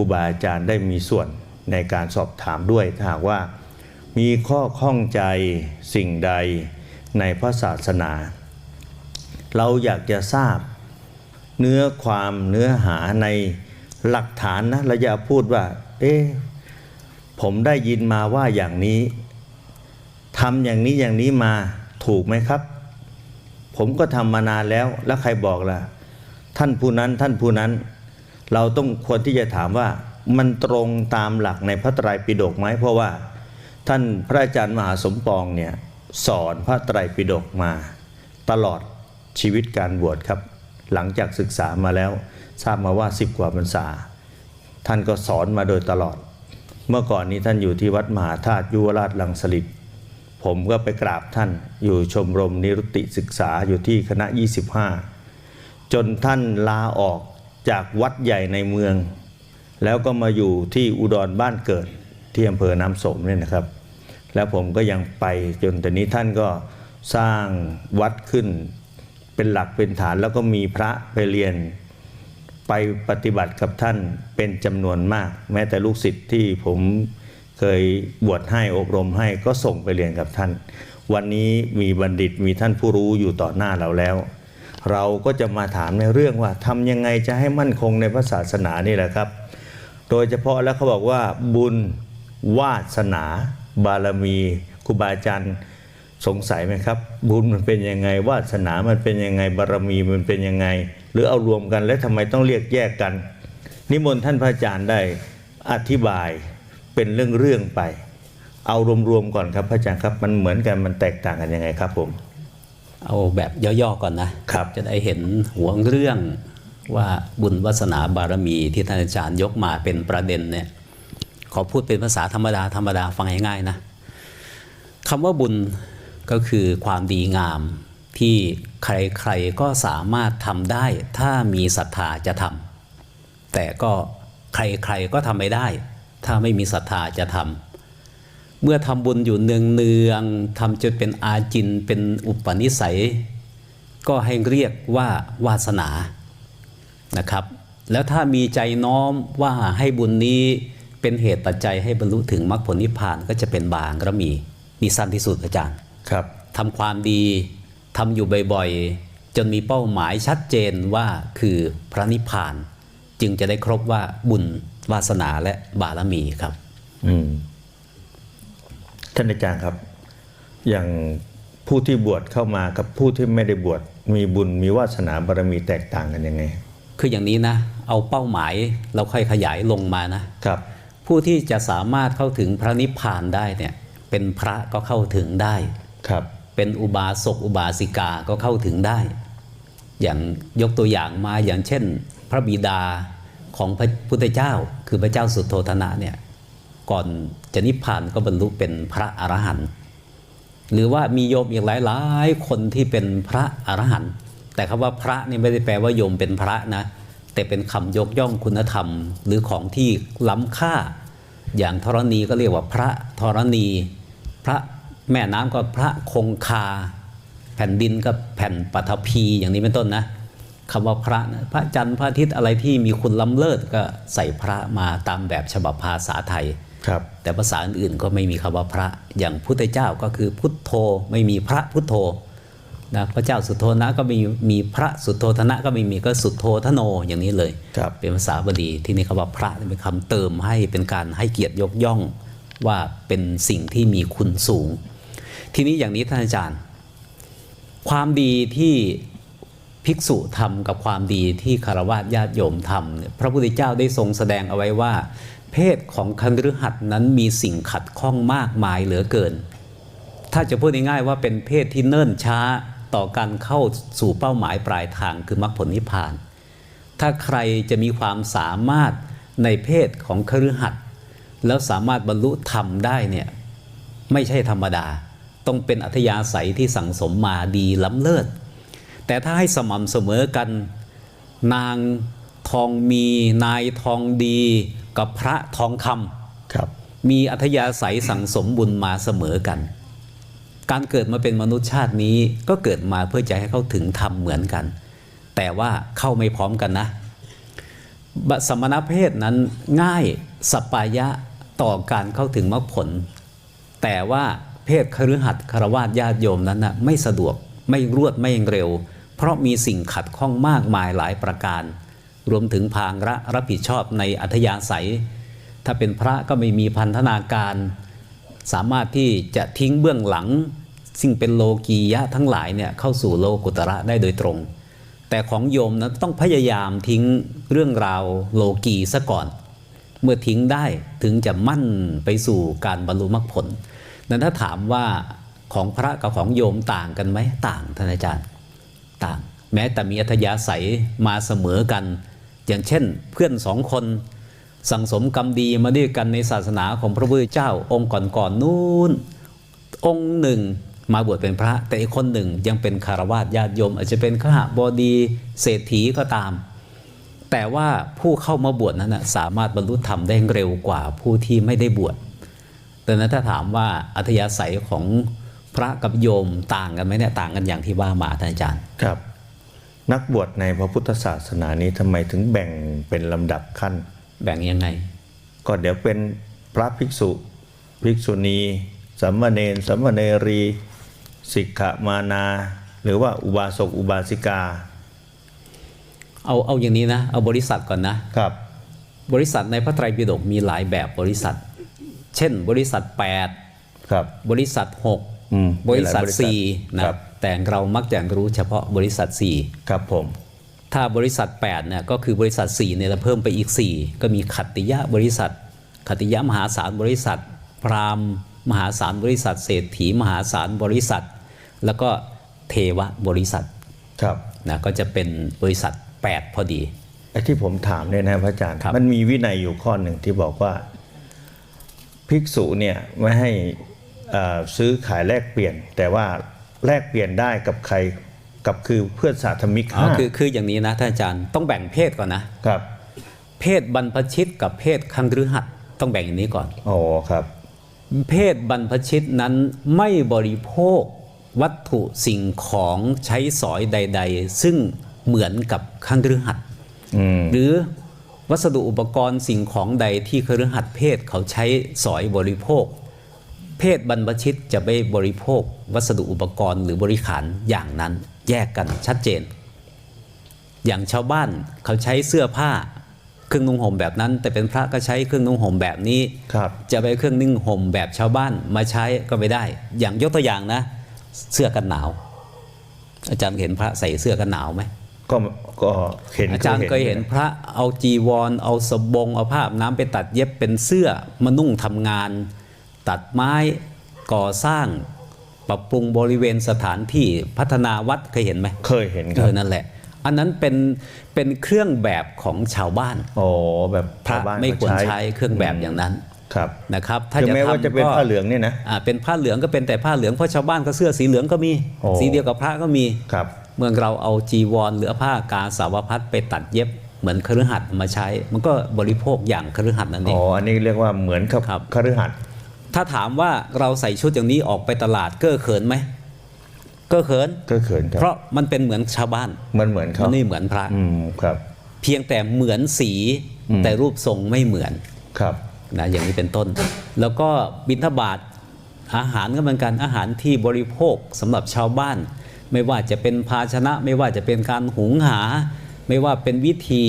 ครูบาอาจารย์ได้มีส่วนในการสอบถามด้วยถ้าหากว่า มีข้อข้องใจสิ่งใดในพระศาสนา เราอยากจะทราบเนื้อความเนื้อหาในหลักฐานนะเราอย่าพูดว่า เอ๊ะผมได้ยินมาว่าอย่างนี้ทำอย่างนี้อย่างนี้มาถูกไหมครับ ผมก็ทำมานานแล้วแล้วใครบอกล่ะ ท่านผู้นั้นท่านผู้นั้น เราต้องควรที่จะถามว่ามันตรงตามหลักในพระไตรปิฎกไหมเพราะว่าท่านพระอาจารย์มหาสมปองเนี่ยสอนพระไตรปิฎกมา ตลอดชีวิตการบวชครับ หลังจากศึกษามาแล้วทราบมาว่า 10 กว่าพรรษา ท่านก็สอนมาโดยตลอด เมื่อก่อนนี้ท่านอยู่ที่วัดมหาธาตุยุวราชลังสลิดผมก็ไปกราบท่านอยู่ชมรมนิรุตติศึกษาอยู่ที่คณะ 25 จนท่านลาออก จากวัดใหญ่ในเมือง แล้วก็มาอยู่ที่อุดรบ้านเกิดที่อำเภอน้ำสมเนี่ยนะครับ แล้วผมก็ยังไปจนแต่นี้ท่านก็สร้างวัดขึ้นเป็นหลักเป็นฐานแล้วก็มีพระไปเรียนไปปฏิบัติกับท่านเป็นจำนวนมาก แม้แต่ลูกศิษย์ที่ผมเคยบวชให้อบรมให้ก็ส่งไปเรียนกับท่าน วันนี้มีบัณฑิตมีท่านผู้รู้อยู่ต่อหน้าเราแล้ว เราก็จะมาถามในเรื่องว่าทำยังไงจะให้มั่นคงในพระศาสนานี่แหละครับ โดยเฉพาะแล้วเขาบอกว่าบุญวาสนา บารมีครูบาอาจารย์สงสัยไหมครับ บุญมันเป็นยังไงวาสนามันเป็นยังไงบารมีมันเป็นยังไง หรือเอารวมกันแล้วทำไมต้องเรียกแยกกัน นิมนต์ท่านพระอาจารย์ได้อธิบายเป็นเรื่องๆไป เอารวมๆก่อนครับพระอาจารย์ครับมันเหมือนกันมันแตกต่างกันยังไงครับผม เอาแบบย่อๆก่อนนะครับจะได้เห็นหัวเรื่องว่าบุญวาสนาบารมีที่ท่านอาจารย์ยกมาเป็นประเด็นเนี่ยขอพูดเป็นภาษาธรรมดาธรรมดาฟังง่ายๆนะคำว่าบุญก็คือความดีงามที่ใครๆก็สามารถทำได้ถ้ามีศรัทธาจะทำแต่ก็ใครๆก็ทำไม่ได้ ถ้าไม่มีศรัทธาจะทำ เมื่อทำบุญอยู่เนืองเนืองๆทำจนเป็นอาจินเป็นอุปนิสัย ก็ให้เรียกว่าวาสนานะครับ แล้วถ้ามีใจน้อมว่าให้บุญนี้เป็นเหตุปัจจัยให้บรรลุถึงมรรคผลนิพพานก็จะเป็นบางก็มีนี่สั้นที่สุดอาจารย์ครับทำความดีทำอยู่บ่อยๆ จนมีเป้าหมายชัดเจนว่าคือพระนิพพาน จึงจะได้ครบว่าบุญวาสนาและบารมีครับ อืม ท่านอาจารย์ครับ อย่างผู้ที่บวชเข้ามากับผู้ที่ไม่ได้บวชมีบุญมีวาสนาบารมีแตกต่างกันยังไง คืออย่างนี้นะ เอาเป้าหมายเราค่อยขยายลงมานะครับ ผู้ที่จะสามารถเข้าถึงพระนิพพานได้เนี่ยเป็นพระก็เข้าถึงได้ครับ เป็นอุบาสกอุบาสิกาก็เข้าถึงได้ อย่างยกตัวอย่างมาอย่างเช่น พระบิดาของพระพุทธเจ้า คือพระเจ้าสุโธธนะเนี่ย ก่อนจะนิพพานก็บรรลุเป็นพระอรหันต์หรือว่ามีโยมอีกหลายๆ คนที่เป็นพระอรหันต์แต่คำว่าพระนี่ไม่ได้แปลว่าโยมเป็นพระนะ แต่เป็นคำยกย่องคุณธรรม หรือของที่ล้ำค่า อย่างธรณีก็เรียกว่าพระธรณี พระแม่น้ำก็พระคงคา แผ่นดินก็แผ่นปฐพีอย่างนี้เป็นต้นนะคำว่าพระนะพระจันทร์พระอาทิตย์อะไรที่มีคุณล้ำเลิศก็ใส่พระมาตามแบบฉบับภาษาไทย ครับแต่ภาษาอื่นๆก็ไม่มีคำว่าพระ อย่างพุทธเจ้าก็คือพุทโธไม่มีพระพุทโธนะพระเจ้าสุโธนะก็มีมีพระสุโธธนะก็ไม่มีก็สุโธทโนอย่างนี้เลยครับเป็นภาษาบาลีที่นี่คำว่าพระเป็นคำเติมให้เป็นการให้เกียรติยกย่องว่าเป็นสิ่งที่มีคุณสูง ทีนี้อย่างนี้ท่านอาจารย์ ความดีที่ภิกษุทำกับความดีที่คารวะญาติโยมทำเนี่ยพระพุทธเจ้าได้ทรงแสดงเอาไว้ว่า เพศของคันฤหัสถ์นั้นมีสิ่งขัดข้องมากมายเหลือเกิน ถ้าจะพูดง่ายๆว่าเป็นเพศที่เนิ่นช้าต่อการเข้าสู่เป้าหมายปลายทางคือมรรคผลนิพพาน ถ้าใครจะมีความสามารถในเพศของคฤหัสถ์แล้วสามารถบรรลุธรรมได้เนี่ยไม่ใช่ธรรมดา ต้องเป็นอัธยาศัยที่สั่งสมมาดีล้ำเลิศ แต่ถ้าให้สม่ำเสมอกัน นางทองมีนายทองดี กับพระทองคำครับ มีอัธยาศัยสั่งสมบุญมาเสมอกัน การเกิดมาเป็นมนุษย์ชาตินี้ก็เกิดมาเพื่อจะให้เขาถึงธรรมเหมือนกัน แต่ว่าเข้าไม่พร้อมกันนะบสมณเพศนั้นง่ายสปายะต่อการเข้าถึงมรรคผล แต่ว่าเพศคฤหัสถ์คารวาสญาติโยมนั้นนะไม่สะดวกไม่รวดไม่เร็ว เพราะมีสิ่งขัดข้องมากมายหลายประการ รวมถึงภางระรับผิดชอบในอัธยาศัย ถ้าเป็นพระก็ไม่มีพันธนาการ สามารถที่จะทิ้งเบื้องหลัง ซึ่งเป็นโลกียะทั้งหลายเนี่ยเข้าสู่โลกุตระได้โดยตรง แต่ของโยมนะต้องพยายามทิ้งเรื่องราวโลกีซะก่อน เมื่อทิ้งได้ถึงจะมั่นไปสู่การบรรลุมรรคผล นั้นถ้าถามว่าของพระกับของโยมต่างกันไหมต่างท่านอาจารย์ ต่าง แม้แต่มีอัธยาศัยมาเสมอกัน อย่างเช่น เพื่อนสองคนสั่งสมกรรมดีมาด้วยกันในศาสนาของพระพุทธเจ้า องค์ก่อนๆนนู้น องค์หนึ่งมาบวชเป็นพระ แต่อีกคนหนึ่งยังเป็นคารวาสญาติโยม อาจจะเป็นขหบดีเศรษฐีก็ตาม แต่ว่าผู้เข้ามาบวชนั้นนะสามารถบรรลุธรรมได้เร็วกว่าผู้ที่ไม่ได้บวชแต่นั้นถ้าถามว่าอัธยาศัยของพระกับโยมต่างกันไหมเนี่ยต่างกันอย่างที่ว่ามาท่านอาจารย์ครับ นักบวชในพระพุทธศาสนานี้ทำไมถึงแบ่งเป็นลำดับขั้น แบ่งยังไง ก็เดี๋ยวเป็นพระภิกษุ ภิกษุณีสัมมาเนรสัมมาเนรีสิกขมานา หรือว่าอุบาสกอุบาสิกา เอาเอาอย่างนี้นะ เอาบริษัทก่อนนะครับ บริษัทในพระไตรปิฎกมีหลายแบบบริษัท เช่น บริษัทครับ8บริษัทอืม6บริษัทมีหลายบริษัท4นะครับ แต่เรามักจะรู้เฉพาะบริษัทครับผม4ถ้าบริษัท8เนี่ยก็คือบริษัท4เนี่ยเราเพิ่มไปอีก 4 ก็มีขัตติยะบริษัท ขัตติยะมหาศาลบริษัท พราหมณ์ มหาศาลบริษัท เศรษฐีมหาศาลบริษัท แล้วก็เทวบริษัทครับนะก็จะเป็นบริษัท 8 พอดีไอ้ที่ผมถามเนี่ยนะพระอาจารย์ครับมันมีวินัยอยู่ข้อหนึ่งที่บอกว่าภิกษุเนี่ยไม่ให้เอ่อซื้อขายแลกเปลี่ยน แต่ว่า แลกเปลี่ยนได้กับใครกับคือเพื่อนสาธมิกอ๋อห้าคือคืออย่างนี้นะท่านอาจารย์ต้องแบ่งเพศก่อนนะครับ เพศบรรพชิตกับเพศคังฤหัสถ์ต้องแบ่งอย่างนี้ก่อนอ๋อครับ เพศบรรพชิตนั้นไม่บริโภควัตถุสิ่งของใช้สอยใด ๆ ซึ่งเหมือนกับคังฤหัสถ์อืมหรือวัสดุอุปกรณ์สิ่งของใดที่คฤหัสถ์เพศเขาใช้สอยบริโภค เพศบรรพชิตจะไม่บริโภค วัสดุอุปกรณ์หรือบริขารอย่างนั้นแยกกันชัดเจน อย่างชาวบ้านเขาใช้เสื้อผ้าเครื่องนุ่งห่มแบบนั้น แต่เป็นพระก็ใช้เครื่องนุ่งห่มแบบนี้ครับจะไปเครื่องนึ่งห่มแบบชาวบ้านมาใช้ก็ไม่ได้ อย่างยกตัวอย่างนะ เสื้อกันหนาว อาจารย์เห็นพระใส่เสื้อกันหนาวไหมก็ก็เห็นอาจารย์เคยเห็นพระเอาจีวร เอาสบงเอาผ้าอาบน้ำไปตัดเย็บเป็นเสื้อมานุ่งทำงาน ตัดไม้ก่อสร้างปรับปรุงบริเวณสถานที่พัฒนาวัดเคยเห็นไหมเคยเห็นคเอรับอนั่นแหละ อันนั้นเป็นเป็นเครื่องแบบของชาวบ้านอ๋อแบบพระชาวบ้านไม่ควรเขาใช้เครื่องแบบอย่างนั้นครับนะครับถ้าถึงจะแม้ว่าทำจะเป็นก็ผ้าเหลืองเนี่ยนะอ่าเป็นผ้าเหลืองก็เป็นแต่ผ้าเหลืองเพราะชาวบ้านก็เสื้อสีเหลืองก็มีโอ้สีเดียวกับพระก็มีครับ เมื่อเราเอาจีวรหรือผ้ากาสาวพัดไปตัดเย็บเหมือนคฤหัสถ์มาใช้ มันก็บริโภคอย่างคฤหัสถ์นั่นเออ๋งออันนี้เรียกว่าเหมือนกับครับคฤหัสถ์ ถ้าถามว่าเราใส่ชุดอย่างนี้ออกไปตลาดเก้อเขินไหมเก้อเขินก็เขินครับเพราะมันเป็นเหมือนชาวบ้านมันเหมือนมัเขานไม่เหมือนพระอืมครับ เพียงแต่เหมือนสีอืมแต่รูปทรงไม่เหมือนครับนะอย่างนี้เป็นต้น แล้วก็บิณฑบาตอาหารก็เหมือนกันอาหารที่บริโภคสำหรับชาวบ้าน ไม่ว่าจะเป็นภาชนะ ไม่ว่าจะเป็นการหุงหา ไม่ว่าเป็นวิธี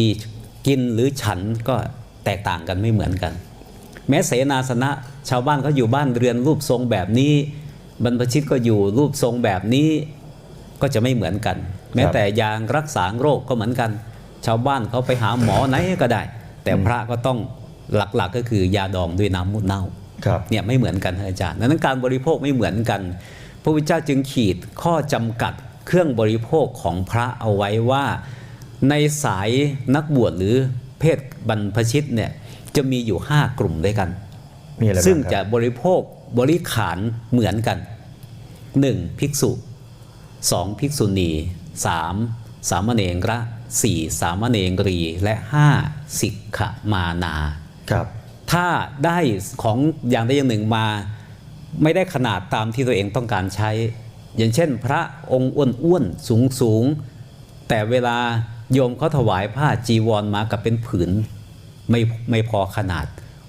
กินหรือฉันก็แตกต่างกันไม่เหมือนกัน แม้เสนาสนะ ชาวบ้านเขาอยู่บ้านเรือนรูปทรงแบบนี้ บรรพชิตก็อยู่รูปทรงแบบนี้ก็จะไม่เหมือนกัน แม้แต่ยางรักษาโรคก็เหมือนกัน ชาวบ้านเขาไปหาหมอไหนก็ได้ แต่พระก็ต้องหลักๆก็คือยาดองด้วยน้ำมูดเน่าครับเนี่ยไม่เหมือนกันท่านอาจารย์ดังนั้นการบริโภคไม่เหมือนกัน พระพุทธเจ้าจึงขีดข้อจำกัดเครื่องบริโภคของพระเอาไว้ว่า ในสายนักบวชหรือเพศบรรพชิตเนี่ย จะมีอยู่ 5 กลุ่มด้วยกันมีอะไรบ้างซึ่งครับจะบริโภคบริขารเหมือนกัน 1. ภิกษุ 2. ภิกษุณี 3. สามเณร 4. สามเณรี และ 5. สิกขมานาครับถ้าได้ของอย่างใดอย่างหนึ่งมา ไม่ได้ขนาดตามที่ตัวเองต้องการใช้ อย่างเช่น พระองค์อ้วนๆสูงสูงๆแต่เวลาโยมเขาถวายผ้าจีวรมากับเป็นผืน ไม่ไม่พอขนาด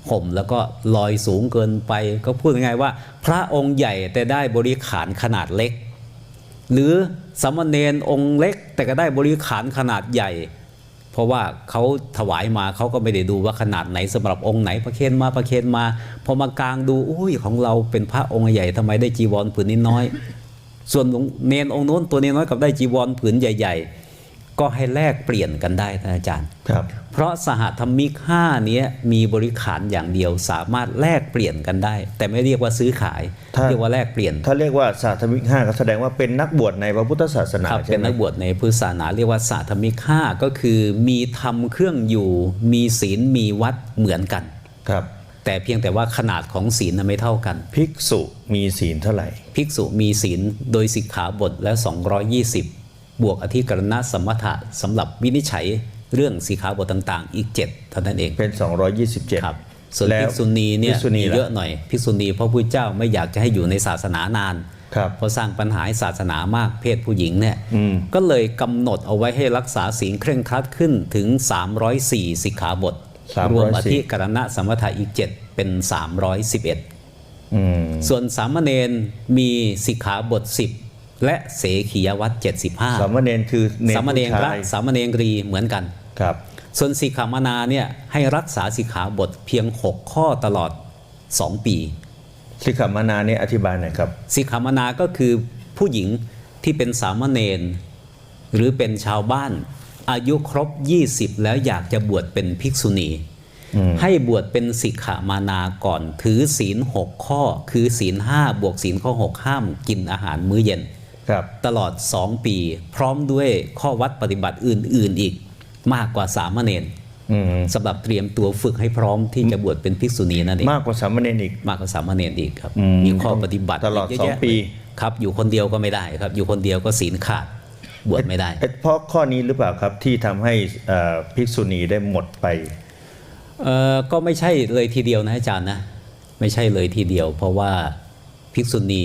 ห่มแล้วก็ลอยสูงเกินไป ก็พูดง่ายๆว่า พระองค์ใหญ่แต่ได้บริขารขนาดเล็ก หรือสามเณรองค์เล็ก แต่ก็ได้บริขารขนาดใหญ่ เพราะว่าเขาถวายมาเขาก็ไม่ได้ดูว่าขนาดไหนสำหรับองค์ไหนประเคนมาประเคนมา พอมากลางดูอุ้ยของเราเป็นพระองค์ใหญ่ทำไมได้จีวรผืนนี้น้อย ส่วนเนนองค์โน้นตัวเนนน้อยกับได้จีวรผืนใหญ่ ๆ ก็ให้แลกเปลี่ยนกันได้ท่านอาจารย์ครับเพราะสหธรรมิกห้าเนี้ยมีบริขารอย่างเดียวสามารถแลกเปลี่ยนกันได้ แต่ไม่เรียกว่าซื้อขายถ้าเรียกว่าแลกเปลี่ยน ถ้าเรียกว่าศาสตมิกห้าก็แสดงว่าเป็นนักบวชในพระพุทธศาสนาครับใช่เป็นไหมนักบวชในพุทธศาสนาเรียกว่าสาธมิกห้าก็คือมีธรรมเครื่องอยู่ มีศีลมีวัดเหมือนกันครับแต่เพียงแต่ว่าขนาดของศีลน่ะไม่เท่ากัน ภิกษุมีศีลเท่าไหร่ ภิกษุมีศีลโดยสิกขาบทและ 220 บวกอธิกรณสัมมถะสำหรับวินิจฉัยเรื่องสิกขาบทต่างๆ อีก7เท่านั้นเองเป็น 227ครับส่วนแล้วภิกษุณีเนี่ยภิกษุณีมีล่ะเยอะหน่อยภิกษุณีเพราะพุทธเจ้าไม่อยากจะให้อยู่ในศาสนานานครับเพราะสร้างปัญหาให้ศาสนามากเพศผู้หญิงเนี่ยอืมก็เลยกำหนดเอาไว้ให้รักษาศีลเคร่งครัดขึ้นถึง 304 สิกขาบท304รวมอธิกรณะสัมมถะอีก 7 เป็น 311อืมส่วนสามเณรมีสิกขาบท 10 และเสขียวัตรสามเณรคือ75เนรสามเณรผู้พระชายสามเณรีเหมือนกันครับ ส่วนสิกขามานาเนี่ยให้รักษาสิกขาบทเพียง 6 ข้อตลอด 2 ปี สิกขามานาเนี่ยอธิบายหน่อยครับ สิกขามานาก็คือผู้หญิงที่เป็นสามเณรหรือเป็นชาวบ้าน อายุครบ 20 แล้วอยากจะบวชเป็นภิกษุณีอืมให้บวชเป็นสิกขามานาก่อน ถือศีล6ข้อ คือศีล5บวกศีลข้อ6ห้ามกินอาหารมื้อเย็นครับ ตลอด 2 ปี พร้อมด้วยข้อวัดปฏิบัติอื่น ๆ อีกมากกว่าสามเณรอืมสำหรับเตรียมตัวฝึกให้พร้อมที่จะบวชเป็นภิกษุณีนั่นเองมากกว่าสามเณรอีกมากกว่าสามเณรอีกครับอืมมีข้อปฏิบัติตลอดกเยะสองแยะปีครับอยู่คนเดียวก็ไม่ได้ครับ อยู่คนเดียวก็ศีลขาดบวชไม่ได้เอ๊ะเพราะข้อนี้หรือเปล่าครับที่ทำให้เอ่อภิกษุณีได้หมดไปเอ่อก็ไม่ใช่เลยทีเดียวนะอาจารย์นะ ไม่ใช่เลยทีเดียว เพราะว่าภิกษุณี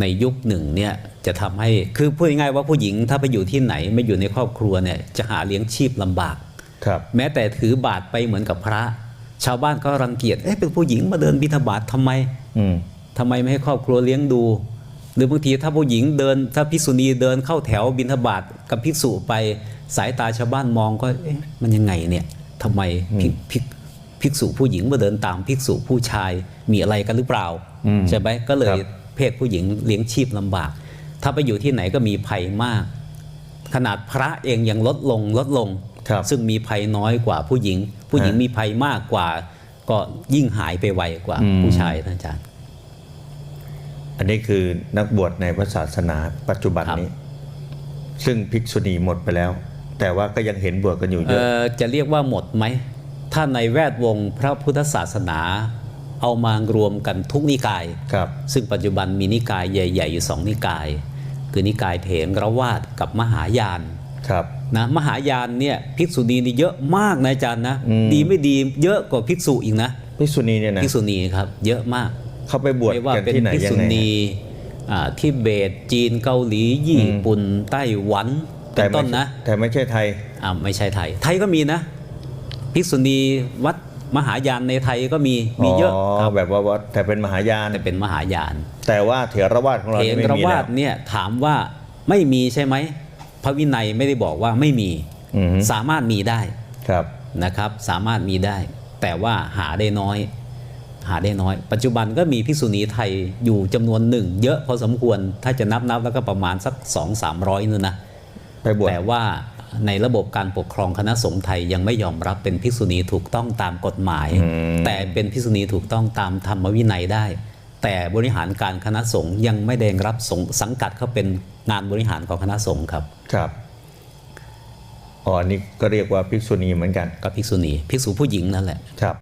ในยุคหนึ่งเนี่ยจะทำให้คือพูดง่ายๆว่าผู้หญิงถ้าไปอยู่ที่ไหนไม่อยู่ในครอบครัวเนี่ยจะหาเลี้ยงชีพลำบากครับแม้แต่ถือบาทไปเหมือนกับพระ ชาวบ้านก็รังเกียจเอ๊ะเป็นผู้หญิงมาเดินบิณฑบาตทำไมอืมทำไมไม่ให้ครอบครัวเลี้ยงดู หรือบางทีถ้าผู้หญิงเดิน ถ้าภิกษุณีเดินเข้าแถวบิณฑบาตกับภิกษุไปสายตาชาวบ้านมองก็เอ๊ะมันยังไงเนี่ยทำไมภิกภิกภิกษุผู้หญิงมาเดินตามภิกษุผู้ชายมีอะไรกันหรือเปล่าอืมใช่ไหมก็เลยครับ เพศผู้หญิงเลี้ยงชีพลำบาก ถ้าไปอยู่ที่ไหนก็มีภัยมาก ขนาดพระเองยังลดลงลดลงครับซึ่งมีภัยน้อยกว่าผู้หญิง ผู้หญิงฮะมีภัยมากกว่า ก็ยิ่งหายไปไวกว่าอืมผู้ชายท่านอาจารย์ อันนี้คือนักบวชในพระศาสนาปัจจุบันครับนี้ ซึ่งภิกษุณีหมดไปแล้ว แต่ว่าก็ยังเห็นบวชกันอยู่เยเอ่อะอจะเรียกว่าหมดไหมถ้าในแวดวงพระพุทธศาสนา เอามารวมกันทุกนิกายครับซึ่งปัจจุบันมีนิกายใหญ่ ๆ อยู่สองนิกาย คือนิกายเถรวาดกับมหายานครับนะมหายานเนี่ยภิกษุณีนี่เยอะมากนะอาจารย์นะอืมดีไม่ดีเยอะกว่าภิกษุอีกนะภิกษุณีเนี่ยนะภิกษุณีครับเยอะมาก เขาไปบวชไม่ว่ากันเป็นที่ไหนภิกยัษุงไงณีอ่าทิเบตจีนเกาหลีญี่ปุ่นไต้หวันเป็แต่นไม่ต้นนะ แต่ไม่ใช่ไทยอ่าไม่ใช่ไทย ไทยก็มีนะ ภิกษุณีวัด มหายานในไทยก็มีมีเยอะครับแบบว่าวัดแต่เป็นมหายานแต่เป็นมหายาน แต่ว่าเถรวาทของเราเถนี่ไม่รมีวาแล้สวเนี่ยถามว่าไม่มีใช่ไหมพระวินัยไม่ได้บอกว่าไม่มีอือฮึสามารถมีได้ครับนะครับ สามารถมีได้ แต่ว่าหาได้น้อย หาได้น้อย ปัจจุบันก็มีภิกษุณีไทยอยู่จำนวนหนึ่ง เยอะพอสมควรถ้าจะนับนับแล้วก็ประมาณสัก2 3 0 0นู่นนะไปบวชแต่ว่า ในระบบการปกครองคณะสงฆ์ไทยยังไม่ยอมรับเป็นภิกษุณีถูกต้องตามกฎหมายอืมแต่เป็นภิกษุณีถูกต้องตามธรรมวินัยได้ แต่บริหารการคณะสงฆ์ยังไม่ได้รับสงฆ์สังกัดเขาเป็นงานบริหารของคณะสงฆ์ครับครับอ๋ออันนี่ก็เรียกว่าภิกษุณีเหมือนกันกับภิกษุณีภิกษุผู้หญิงนั่นแหละครับ